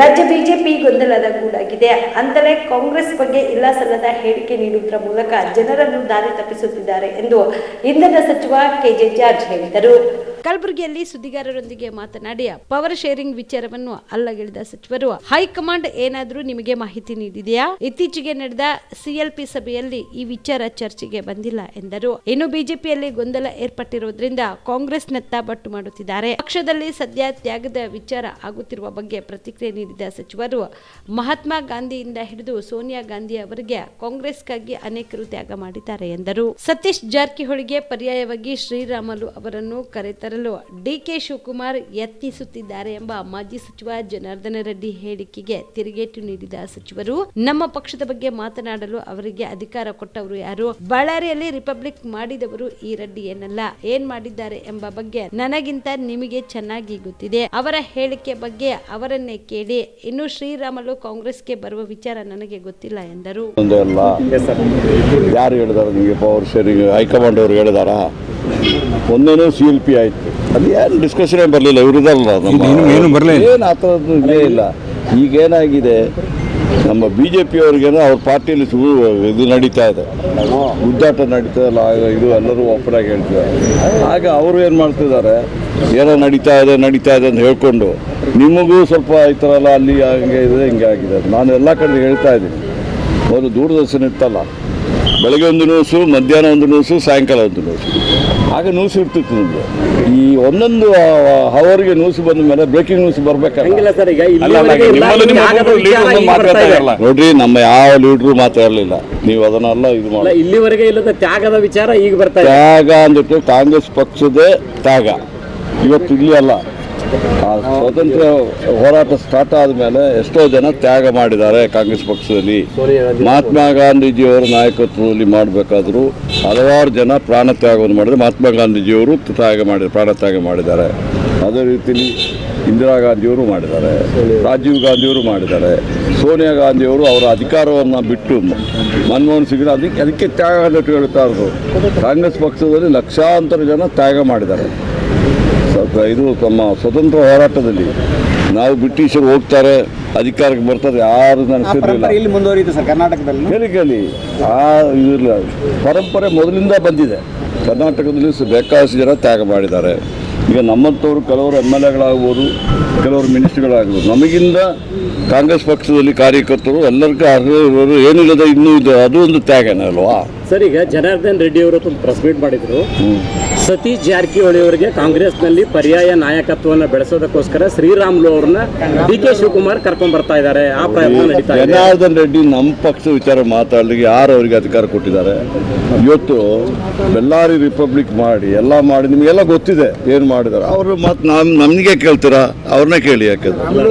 ರಾಜ್ಯ ಬಿಜೆಪಿ ಗೊಂದಲದ ಗೂಡಾಗಿದೆ. ಅಂತಲೇ ಕಾಂಗ್ರೆಸ್ ಬಗ್ಗೆ ಇಲ್ಲ ಸಲ್ಲದ ಹೇಳಿಕೆ ನೀಡುವುದರ ಮೂಲಕ ಜನರನ್ನು ದಾರಿ ತಪ್ಪಿಸುತ್ತಿದ್ದಾರೆ ಎಂದು ಇಂಧನ ಸಚಿವ ಕೆಜೆ ಜಾರ್ಜ್ ಹೇಳಿದರು. ಕಲಬುರಗಿಯಲ್ಲಿ ಸುದ್ದಿಗಾರರೊಂದಿಗೆ ಮಾತನಾಡಿ ಪವರ್ ಶೇರಿಂಗ್ ವಿಚಾರವನ್ನು ಅಲ್ಲಗೆಳೆದ ಸಚಿವರು, ಹೈಕಮಾಂಡ್ ಏನಾದರೂ ನಿಮಗೆ ಮಾಹಿತಿ ನೀಡಿದೆಯಾ? ಇತ್ತೀಚೆಗೆ ನಡೆದ ಸಿಎಲ್ಪಿ ಸಭೆಯಲ್ಲಿ ಈ ವಿಚಾರ ಚರ್ಚೆಗೆ ಬಂದಿಲ್ಲ ಎಂದರು. ಇನ್ನು ಬಿಜೆಪಿಯಲ್ಲಿ ಗೊಂದಲ ಏರ್ಪಟ್ಟಿರುವುದರಿಂದ ಕಾಂಗ್ರೆಸ್ನತ್ತ ಬಟ್ಟು ಮಾಡುತ್ತಿದ್ದಾರೆ. ಪಕ್ಷದಲ್ಲಿ ಸದ್ಯ ತ್ಯಾಗದ ವಿಚಾರ ಆಗುತ್ತಿರುವ ಬಗ್ಗೆ ಪ್ರತಿಕ್ರಿಯೆ ನೀಡಿದ ಸಚಿವರು, ಮಹಾತ್ಮ ಗಾಂಧಿಯಿಂದ ಹಿಡಿದು ಸೋನಿಯಾ ಗಾಂಧಿ ಅವರಿಗೆ ಕಾಂಗ್ರೆಸ್ಗಾಗಿ ಅನೇಕರು ತ್ಯಾಗ ಮಾಡಿದ್ದಾರೆ ಎಂದರು. ಸತೀಶ್ ಜಾರಕಿಹೊಳಿಗೆ ಪರ್ಯಾಯವಾಗಿ ಶ್ರೀರಾಮಲು ಅವರನ್ನು ಕರೆತರಲು ಡಿಕೆ ಶಿವಕುಮಾರ್ ಯತ್ನಿಸುತ್ತಿದ್ದಾರೆ ಎಂಬ ಮಾಜಿ ಸಚಿವ ಜನಾರ್ದನ ರೆಡ್ಡಿ ಹೇಳಿಕೆಗೆ ತಿರುಗೇಟು ನೀಡಿದ ಸಚಿವರು, ನಮ್ಮ ಪಕ್ಷದ ಬಗ್ಗೆ ಮಾತನಾಡಲು ಅವರಿಗೆ ಅಧಿಕಾರ ಕೊಟ್ಟವರು ಯಾರು? ಬಳ್ಳಾರಿಯಲ್ಲಿ ರಿಪಬ್ಲಿಕ್ ಮಾಡಿದವರು ಈ ರೆಡ್ಡಿ ಏನಲ್ಲ? ಏನ್ ಮಾಡಿದ್ದಾರೆ ಎಂಬ ಬಗ್ಗೆ ನನಗಿಂತ ನಿಮಗೆ ಚೆನ್ನಾಗಿ ಗೊತ್ತಿದೆ. ಅವರ ಹೇಳಿಕೆ ಬಗ್ಗೆ ಅವರನ್ನೇ ಕೇಳಿ. ಇನ್ನು ಶ್ರೀರಾಮಲು ಕಾಂಗ್ರೆಸ್ಗೆ ಬರುವ ವಿಚಾರ ನನಗೆ ಗೊತ್ತಿಲ್ಲ ಎಂದರು. ಯಾರು ಹೇಳಿದಾರೆ? ನಿಮಗೆ ಪವರ್ ಶೇರಿಂಗ್ ಹೈಕಮಾಂಡ್ ಅವರು ಹೇಳಿದಾರಾ? ಒಂದೇನೋ ಸಿ ಎಲ್ ಪಿ ಆಯ್ತು. ಅಲ್ಲಿ ಏನು ಡಿಸ್ಕಷನೇ ಬರಲಿಲ್ಲ ಇವ್ರದಲ್ಲ ಏನು- ಏನು ಬರ್ಲೇ ಇಲ್ಲ. ಏನು ಆ ಥರದ್ದು ಇದೇ ಇಲ್ಲ ಈಗೇನಾಗಿದೆ ನಮ್ಮ ಬಿ ಜೆ ಪಿ ಅವ್ರಿಗೇನೋ ಅವ್ರ ಪಾರ್ಟಿಯಲ್ಲಿ ಇದು ನಡೀತಾ ಇದೆ. ಉದ್ದಾಟ ನಡೀತಾ ಇಲ್ಲ ಇದು ಎಲ್ಲರೂ ಓಪನ್ ಆಗಿ ಹೇಳ್ತಿದ್ದಾರೆ. ಆಗ ಅವರು ಏನು ಮಾಡ್ತಿದ್ದಾರೆ? ಏನೋ ನಡೀತಾ ಇದೆ ನಡೀತಾ ಇದೆ ಅಂತ ಹೇಳ್ಕೊಂಡು ನಿಮಗೂ ಸ್ವಲ್ಪ ಈ ಥರ ಎಲ್ಲ ಅಲ್ಲಿ ಹಂಗೆ ಇದೆ ಹಿಂಗೆ ಆಗಿದೆ ನಾನು ಎಲ್ಲ ಕಡೆ ಹೇಳ್ತಾ ಇದ್ದೀನಿ. ಮೊದಲು ದೂರದರ್ಶನ ಇತ್ತಲ್ಲ ಬೆಳಗ್ಗೆ ಒಂದು ನ್ಯೂಸು ಮಧ್ಯಾಹ್ನ ಒಂದು ನ್ಯೂಸು ಸಾಯಂಕಾಲ ಒಂದು ನ್ಯೂಸು ಆಗ ನ್ಯೂಸ್ ಇರ್ತಿತ್ತು ನಿಮಗೆ. ಈ ಒಂದೊಂದು ಹವರ್ಗೆ ನ್ಯೂಸ್ ಬಂದ ಮೇಲೆ ಬ್ರೇಕಿಂಗ್ ನ್ಯೂಸ್ ಬರ್ಬೇಕಲ್ಲ. ನೋಡ್ರಿ ನಮ್ಮ ಯಾವ ಲೀಡ್ರು ಮಾತಾಡಲಿಲ್ಲ ನೀವು ಅದನ್ನೆಲ್ಲ ಇದು ಮಾಡಿ. ಇಲ್ಲಿವರೆಗೆ ಇಲ್ಲದ ತ್ಯಾಗದ ವಿಚಾರ ಈಗ ಬರ್ತಾ ತ್ಯಾಗ ಅಂದ್ಬಿಟ್ಟು ಕಾಂಗ್ರೆಸ್ ಪಕ್ಷದೇ ತ್ಯಾಗ. ಇವತ್ತು ಇಲ್ಲಿ ಅಲ್ಲ. ಆ ಸ್ವಾತಂತ್ರ್ಯ ಹೋರಾಟ ಸ್ಟಾರ್ಟ್ ಆದಮೇಲೆ ಎಷ್ಟೋ ಜನ ತ್ಯಾಗ ಮಾಡಿದ್ದಾರೆ ಕಾಂಗ್ರೆಸ್ ಪಕ್ಷದಲ್ಲಿ. ಮಹಾತ್ಮ ಗಾಂಧೀಜಿಯವರ ನಾಯಕತ್ವದಲ್ಲಿ ಮಾಡಬೇಕಾದ್ರೂ ಹಲವಾರು ಜನ ಪ್ರಾಣ ತ್ಯಾಗವನ್ನು ಮಾಡಿದರೆ ಮಹಾತ್ಮ ಗಾಂಧೀಜಿಯವರು ತ್ಯಾಗ ಮಾಡಿ, ಪ್ರಾಣ ತ್ಯಾಗ ಮಾಡಿದ್ದಾರೆ. ಅದೇ ರೀತಿಯಲ್ಲಿ ಇಂದಿರಾ ಗಾಂಧಿಯವರು ಮಾಡಿದ್ದಾರೆ. ರಾಜೀವ್ ಗಾಂಧಿಯವರು ಮಾಡಿದ್ದಾರೆ. ಸೋನಿಯಾ ಗಾಂಧಿಯವರು ಅವರ ಅಧಿಕಾರವನ್ನು ಬಿಟ್ಟು ಮನಮೋಹನ್ ಸಿಂಗ್ ಅದಕ್ಕೆ ಅದಕ್ಕೆ ತ್ಯಾಗ ಅಂತ ಹೇಳ್ತಾ ಇರೋದು. ಕಾಂಗ್ರೆಸ್ ಪಕ್ಷದಲ್ಲಿ ಲಕ್ಷಾಂತರ ಜನ ತ್ಯಾಗ ಮಾಡಿದ್ದಾರೆ. ಇದು ತಮ್ಮ ಸ್ವತಂತ್ರ ಹೋರಾಟದಲ್ಲಿ ನಾವು ಬ್ರಿಟಿಷರು ಹೋಗ್ತಾರೆ ಅಧಿಕಾರಕ್ಕೆ ಬರ್ತಾರೆ ಯಾರು ಇಲ್ಲಿ ಮುಂದುವರಿಯುತ್ತೆ ಸರ್ ಕರ್ನಾಟಕದಲ್ಲಿ? ಕೇಳಿ ಕೇಳಿ. ಆ ಇದಿಲ್ಲ ಪರಂಪರೆ ಮೊದಲಿಂದ ಬಂದಿದೆ. ಕರ್ನಾಟಕದಲ್ಲಿ ಬೇಕಾದಷ್ಟು ಜನ ತ್ಯಾಗ ಮಾಡಿದ್ದಾರೆ. ಈಗ ನಮ್ಮಂಥವ್ರು ಕೆಲವರು ಎಂ ಎಲ್ ಎಗಳಾಗ್ಬೋದು ಕೆಲವರು ಮಿನಿಸ್ಟ್ರಿಗಳಾಗ್ಬೋದು. ನಮಗಿಂದ ಕಾಂಗ್ರೆಸ್ ಪಕ್ಷದಲ್ಲಿ ಕಾರ್ಯಕರ್ತರು ಎಲ್ಲರಿಗೂ ಅರ್ಹ ಏನಿಲ್ಲದ ಇನ್ನೂ ಇದು. ಅದು ಒಂದು ತ್ಯಾಗನೇ ಅಲ್ವಾ? ಸರ್ ಈಗ ಜನಾರ್ದನ್ ರೆಡ್ಡಿ ಅವರು ತುಂಬ ಪ್ರೆಸ್ ಮೀಟ್ ಮಾಡಿದ್ರು. ಸತೀಶ್ ಜಾರಕಿಹೊಳಿ ಅವರಿಗೆ ಕಾಂಗ್ರೆಸ್ನಲ್ಲಿ ಪರ್ಯಾಯ ನಾಯಕತ್ವವನ್ನು ಬೆಳೆಸೋದಕ್ಕೋಸ್ಕರ ಶ್ರೀರಾಮುಲು ಅವ್ರನ್ನ ಡಿ ಕೆ ಶಿವಕುಮಾರ್ ಕರ್ಕೊಂಡ್ ಬರ್ತಾ ಇದ್ದಾರೆ. ಆ ಪ್ರಯತ್ನ ನಡೀತಾ ಇದೆ. ಜನಾರ್ದನ್ ರೆಡ್ಡಿ ನಮ್ಮ ಪಕ್ಷ ವಿಚಾರ ಮಾತಾಡಲಿಕ್ಕೆ ಯಾರು ಅವರಿಗೆ ಅಧಿಕಾರ ಕೊಟ್ಟಿದ್ದಾರೆ? ಇವತ್ತು ಬೆಳ್ಳಾರಿ ರಿಪಬ್ಲಿಕ್ ಮಾಡಿ ಎಲ್ಲ ಮಾಡಿ ನಿಮಗೆಲ್ಲ ಗೊತ್ತಿದೆ ಏನು ಮಾಡಿದ್ದಾರೆ. ಅವರು ಮತ್ತೆ ನಮ್ಮ ನಮಗೆ ಕೇಳ್ತೀರಾ? ಅವ್ರನ್ನೇ ಕೇಳಿ ಯಾಕೆಂದ್ರೆ